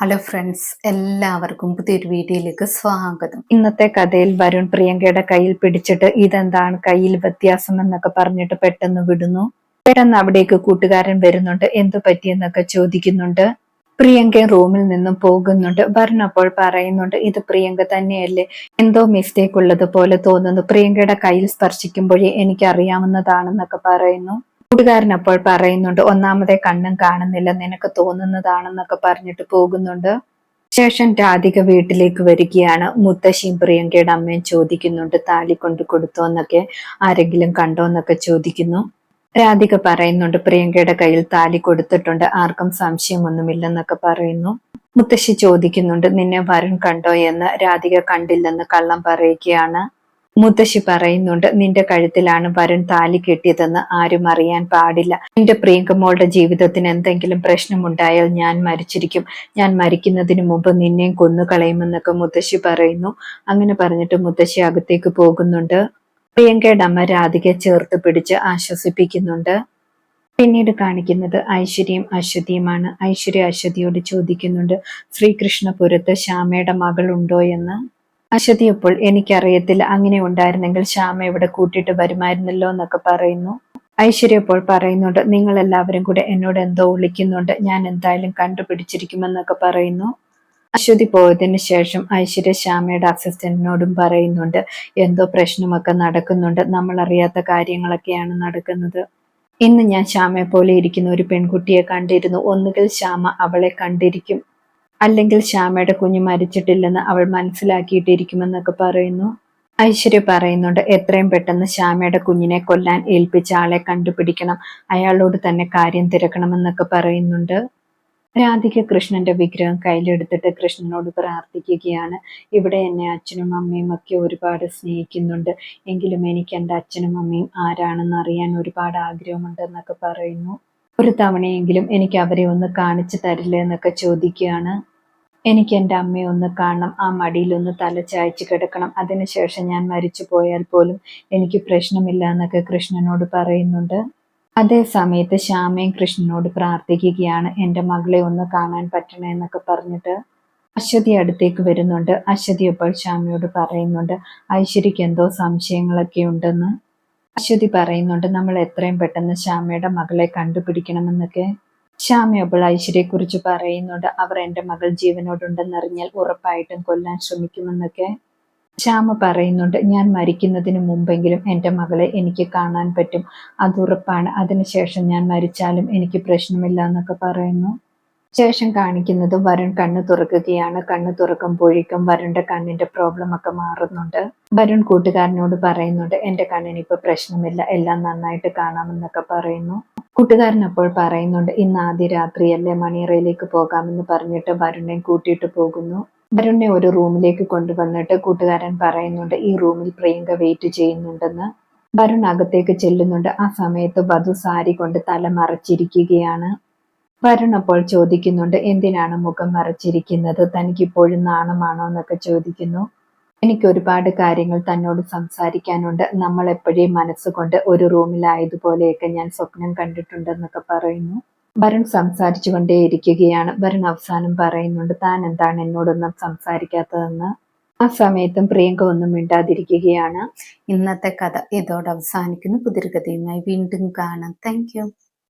Hello friends എല്ലാവർക്കും പുതിയൊരു വീഡിയോയിലേക്ക് സ്വാഗതം. ഇന്നത്തെ കഥയിൽ വരുൺ പ്രിയങ്കയുടെ കയ്യിൽ പിടിച്ചിട്ട് ഇതെന്താണ് കയ്യിൽ വ്യത്യാസം എന്നൊക്കെ പറഞ്ഞിട്ട് പെട്ടെന്ന് വിടുന്നു. പെട്ടെന്ന് അവിടേക്ക് കൂട്ടുകാരൻ വരുന്നുണ്ട്. എന്തു പറ്റിയെന്നൊക്കെ ചോദിക്കുന്നുണ്ട്. പ്രിയങ്ക റൂമിൽ നിന്നും പോകുന്നുണ്ട്. വരുൺ അപ്പോൾ പറയുന്നുണ്ട് ഇത് പ്രിയങ്ക തന്നെയല്ലേ? എന്തോ മിസ്റ്റേക്ക് ഉള്ളത് പോലെ തോന്നുന്നു. പ്രിയങ്കയുടെ കയ്യിൽ സ്പർശിക്കുമ്പോഴേ എനിക്ക് അറിയാവുന്നതാണെന്നൊക്കെ പറയുന്നു. കൂട്ടുകാരൻ അപ്പോൾ പറയുന്നുണ്ട് ഒന്നാമതെ കണ്ണും കാണുന്നില്ല നിനക്ക് തോന്നുന്നതാണെന്നൊക്കെ പറഞ്ഞിട്ട് പോകുന്നുണ്ട്. ശേഷം രാധിക വീട്ടിലേക്ക് വരികയാണ്. മുത്തശ്ശിയും പ്രിയങ്കയുടെ അമ്മയും ചോദിക്കുന്നുണ്ട് താലി കൊണ്ട് കൊടുത്തോ എന്നൊക്കെ ആരെങ്കിലും കണ്ടോ എന്നൊക്കെ ചോദിക്കുന്നു. രാധിക പറയുന്നുണ്ട് പ്രിയങ്കയുടെ കയ്യിൽ താലി കൊടുത്തിട്ടുണ്ട് ആർക്കും സംശയമൊന്നുമില്ലെന്നൊക്കെ പറയുന്നു. മുത്തശ്ശി ചോദിക്കുന്നുണ്ട് നിന്നെ വരൺ കണ്ടോ എന്ന്? രാധിക കണ്ടില്ലെന്ന് കള്ളം പറയുകയാണ്. മുത്തശ്ശി പറയുന്നുണ്ട് നിന്റെ കഴുത്തിലാണ് വരുൺ താലി കെട്ടിയതെന്ന് ആരും അറിയാൻ പാടില്ല. നിന്റെ പ്രിയങ്കമോളുടെ ജീവിതത്തിന് എന്തെങ്കിലും പ്രശ്നമുണ്ടായാൽ ഞാൻ മരിച്ചിരിക്കും. ഞാൻ മരിക്കുന്നതിന് മുമ്പ് നിന്നെയും കൊന്നുകളയുമെന്നൊക്കെ മുത്തശ്ശി പറയുന്നു. അങ്ങനെ പറഞ്ഞിട്ട് മുത്തശ്ശി അകത്തേക്ക് പോകുന്നുണ്ട്. പ്രിയങ്കയുടെ അമ്മ രാധികയെ ചേർത്ത് പിടിച്ച് ആശ്വസിപ്പിക്കുന്നുണ്ട്. പിന്നീട് കാണിക്കുന്നത് ഐശ്വര്യം അശ്വതിയുമാണ്. ഐശ്വര്യ അശ്വതിയോട് ചോദിക്കുന്നുണ്ട് ശ്രീകൃഷ്ണപുരത്ത് ശ്യാമയുടെ ഉണ്ടോ എന്ന്? അശ്വതി അപ്പോൾ എനിക്കറിയത്തില്ല അങ്ങനെ ഉണ്ടായിരുന്നെങ്കിൽ ശ്യാമ ഇവിടെ കൂട്ടിയിട്ട് വരുമായിരുന്നല്ലോ എന്നൊക്കെ പറയുന്നു. ഐശ്വര്യ അപ്പോൾ പറയുന്നുണ്ട് നിങ്ങൾ എല്ലാവരും കൂടെ എന്നോട് എന്തോ വിളിക്കുന്നുണ്ട് ഞാൻ എന്തായാലും കണ്ടുപിടിച്ചിരിക്കുമെന്നൊക്കെ പറയുന്നു. അശ്വതി പോയതിനു ശേഷം ഐശ്വര്യ ശ്യാമയുടെ അസിസ്റ്റന്റിനോടും പറയുന്നുണ്ട് എന്തോ പ്രശ്നമൊക്കെ നടക്കുന്നുണ്ട് നമ്മൾ അറിയാത്ത കാര്യങ്ങളൊക്കെയാണ് നടക്കുന്നത്. ഇന്ന് ഞാൻ ശ്യാമയെ പോലെ ഇരിക്കുന്ന ഒരു പെൺകുട്ടിയെ കണ്ടിരുന്നു ഒന്നുകിൽ ശ്യാമ അവളെ കണ്ടിരിക്കും. അല്ലെങ്കിൽ ശ്യാമയുടെ കുഞ്ഞ് മരിച്ചിട്ടില്ലെന്ന് അവൾ മനസ്സിലാക്കിയിട്ടിരിക്കുമെന്നൊക്കെ പറയുന്നു. ഐശ്വര്യ പറയുന്നുണ്ട് എത്രയും പെട്ടെന്ന് ശ്യാമയുടെ കുഞ്ഞിനെ കൊല്ലാൻ ഏൽപ്പിച്ച ആളെ കണ്ടുപിടിക്കണം. അയാളോട് തന്നെ കാര്യം തിരക്കണമെന്നൊക്കെ പറയുന്നുണ്ട്. രാധിക കൃഷ്ണന്റെ വിഗ്രഹം കയ്യിലെടുത്തിട്ട് കൃഷ്ണനോട് പ്രാർത്ഥിക്കുകയാണ്. ഇവിടെ എന്നെ അച്ഛനും അമ്മയും ഒക്കെ ഒരുപാട് സ്നേഹിക്കുന്നുണ്ട്. എങ്കിലും എനിക്ക് എന്റെ അച്ഛനും അമ്മയും ആരാണെന്ന് അറിയാൻ ഒരുപാട് ആഗ്രഹമുണ്ട് എന്നൊക്കെ പറയുന്നു. ഒരു തവണയെങ്കിലും എനിക്ക് അവരെ ഒന്ന് കാണിച്ചു തരില്ല എന്നൊക്കെ ചോദിക്കുകയാണ്. എനിക്ക് എന്റെ അമ്മയെ ഒന്ന് കാണണം. ആ മടിയിലൊന്ന് തല ചായച്ച് കിടക്കണം. അതിനുശേഷം ഞാൻ മരിച്ചു പോയാൽ പോലും എനിക്ക് പ്രശ്നമില്ല എന്നൊക്കെ കൃഷ്ണനോട് പറയുന്നുണ്ട്. അതേ സമയത്ത് ശ്യാമയും കൃഷ്ണനോട് പ്രാർത്ഥിക്കുകയാണ്. എന്റെ മകളെ ഒന്ന് കാണാൻ പറ്റണേ എന്നൊക്കെ പറഞ്ഞിട്ട് അശ്വതി അടുത്തേക്ക് വരുന്നുണ്ട്. അശ്വതി ഇപ്പോൾ ശ്യാമയോട് പറയുന്നുണ്ട് ഐശ്വര്യക്ക് എന്തോ സംശയങ്ങളൊക്കെ ഉണ്ടെന്ന്? അശ്വതി പറയുന്നുണ്ട് നമ്മൾ എത്രയും പെട്ടെന്ന് ശ്യാമയുടെ മകളെ കണ്ടുപിടിക്കണമെന്നൊക്കെ. അപ്പോൾ ഐശ്വര്യയെക്കുറിച്ച് പറയുന്നുണ്ട്. അവർ എന്റെ മകൾ ജീവനോടുണ്ടെന്നറിഞ്ഞാൽ ഉറപ്പായിട്ടും കൊല്ലാൻ ശ്രമിക്കുമെന്നൊക്കെ ശ്യാമ പറയുന്നുണ്ട്. ഞാൻ മരിക്കുന്നതിന് മുമ്പെങ്കിലും എന്റെ മകളെ എനിക്ക് കാണാൻ പറ്റും. അത് ഉറപ്പാണ്. അതിനുശേഷം ഞാൻ മരിച്ചാലും എനിക്ക് പ്രശ്നമില്ല എന്നൊക്കെ പറയുന്നു. ശേഷം കാണിക്കുന്നത് വരുൺ കണ്ണ് തുറക്കുകയാണ്. കണ്ണ് തുറക്കുമ്പോഴേക്കും വരുണിന്റെ കണ്ണിന്റെ പ്രോബ്ലം ഒക്കെ മാറുന്നുണ്ട്. വരുൺ കൂട്ടുകാരനോട് പറയുന്നുണ്ട് എന്റെ കണ്ണിന് ഇപ്പൊ പ്രശ്നമില്ല. എല്ലാം നന്നായിട്ട് കാണാമെന്നൊക്കെ പറയുന്നു. കൂട്ടുകാരൻ അപ്പോൾ പറയുന്നുണ്ട് ഇന്ന് ആദ്യ രാത്രിയല്ലേ മണിയറയിലേക്ക് പോകാമെന്ന് പറഞ്ഞിട്ട് വരുണെ കൂട്ടിയിട്ട് പോകുന്നു. വരുണിനെ ഒരു റൂമിലേക്ക് കൊണ്ടുവന്നിട്ട് കൂട്ടുകാരൻ പറയുന്നുണ്ട് ഈ റൂമിൽ പ്രിയങ്ക വെയിറ്റ് ചെയ്യുന്നുണ്ടെന്ന്. വരുൺ അകത്തേക്ക് ചെല്ലുന്നുണ്ട്. ആ സമയത്ത് വധു സാരി കൊണ്ട് തല മറച്ചിരിക്കുകയാണ്. വരുൺ അപ്പോൾ ചോദിക്കുന്നുണ്ട് എന്തിനാണ് മുഖം മറച്ചിരിക്കുന്നത്? തനിക്ക് ഇപ്പോഴും നാണമാണോ എന്നൊക്കെ ചോദിക്കുന്നു. എനിക്ക് ഒരുപാട് കാര്യങ്ങൾ തന്നോട് സംസാരിക്കാനുണ്ട്. നമ്മൾ എപ്പോഴേ മനസ്സുകൊണ്ട് ഒരു റൂമിലായതുപോലെയൊക്കെ ഞാൻ സ്വപ്നം കണ്ടിട്ടുണ്ടെന്നൊക്കെ പറയുന്നു. വരുൺ സംസാരിച്ചു ഇരിക്കുകയാണ് വരുൺ അവസാനം പറയുന്നുണ്ട് താൻ എന്താണ് എന്നോടൊന്നും സംസാരിക്കാത്തതെന്ന്? ആ സമയത്തും പ്രിയങ്ക ഒന്നും മിണ്ടാതിരിക്കുകയാണ്. ഇന്നത്തെ കഥ ഇതോടെ അവസാനിക്കുന്നു. പുതിരി വീണ്ടും കാണാം. താങ്ക്